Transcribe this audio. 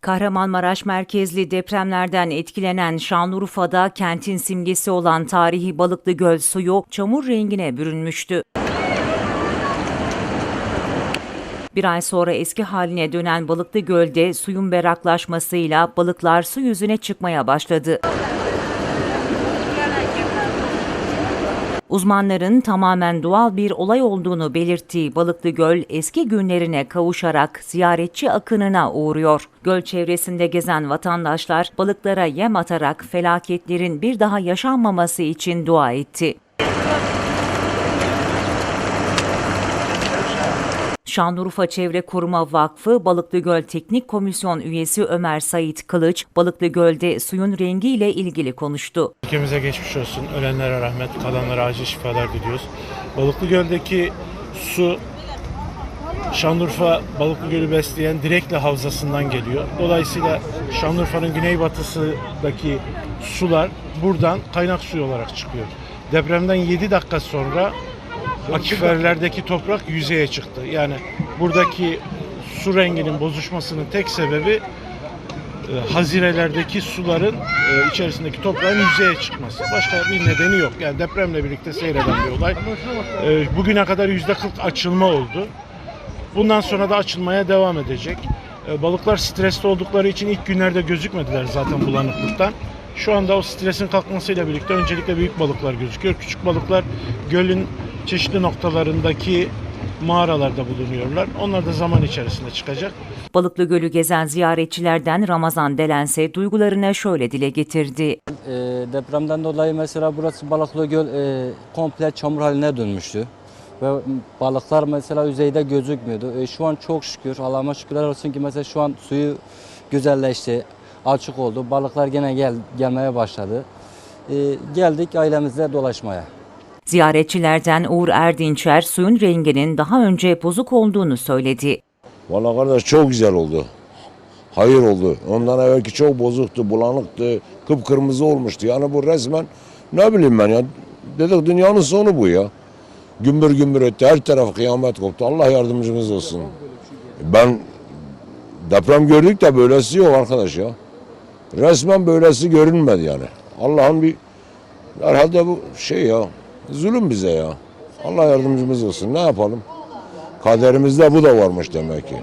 Kahramanmaraş merkezli depremlerden etkilenen Şanlıurfa'da kentin simgesi olan tarihi Balıklı Göl suyu çamur rengine bürünmüştü. Bir ay sonra eski haline dönen Balıklı Göl'de suyun berraklaşmasıyla balıklar su yüzüne çıkmaya başladı. Uzmanların tamamen doğal bir olay olduğunu belirttiği Balıklı Göl eski günlerine kavuşarak ziyaretçi akınına uğruyor. Göl çevresinde gezen vatandaşlar balıklara yem atarak felaketlerin bir daha yaşanmaması için dua etti. Şanlıurfa Çevre Koruma Vakfı Balıklı Göl Teknik Komisyon üyesi Ömer Sait Kılıç, Balıklı Göl'de suyun rengiyle ilgili konuştu. Ülkemize geçmiş olsun. Ölenlere rahmet, kalanlara acil şifalar diliyoruz. Balıklı Göl'deki su Şanlıurfa Balıklı Gölü besleyen Direkli Havzası'ndan geliyor. Dolayısıyla Şanlıurfa'nın güneybatısındaki sular buradan kaynak suyu olarak çıkıyor. Depremden 7 dakika sonra akiferlerdeki toprak yüzeye çıktı. Yani buradaki su renginin bozuşmasının tek sebebi e, hazirelerdeki suların e, içerisindeki toprağın yüzeye çıkması. Başka bir nedeni yok. Yani depremle birlikte seyreden bir olay. E, bugüne kadar yüzde 40 açılma oldu. Bundan sonra da açılmaya devam edecek. E, balıklar stresli oldukları için ilk günlerde gözükmediler zaten bulanıklıktan. Şu anda o stresin kalkmasıyla birlikte öncelikle büyük balıklar gözüküyor. Küçük balıklar gölün çeşitli noktalarındaki mağaralarda bulunuyorlar. Onlar da zaman içerisinde çıkacak. Balıklı Gölü gezen ziyaretçilerden Ramazan Delense duygularını şöyle dile getirdi. E, depremden dolayı mesela burası Balıklı Göl e, komple çamur haline dönmüştü. Ve balıklar mesela yüzeyde gözükmüyordu. E, şu an çok şükür, Allah'ıma şükürler olsun ki mesela şu an suyu güzelleşti, açık oldu. Balıklar gene gel, gelmeye başladı. E, geldik ailemizle dolaşmaya. Ziyaretçilerden Uğur Erdinçer suyun renginin daha önce bozuk olduğunu söyledi. Valla kardeş çok güzel oldu. Hayır oldu. Ondan evvelki çok bozuktu, bulanıktı, kıpkırmızı olmuştu. Yani bu resmen ne bileyim ben ya. Dedik dünyanın sonu bu ya. Gümbür gümbür etti. Her taraf kıyamet koptu. Allah yardımcımız olsun. Ben deprem gördük de böylesi yok arkadaş ya. Resmen böylesi görünmedi yani. Allah'ın bir herhalde bu şey ya. Zulüm bize ya. Allah yardımcımız olsun. Ne yapalım? Kaderimizde bu da varmış demek ki.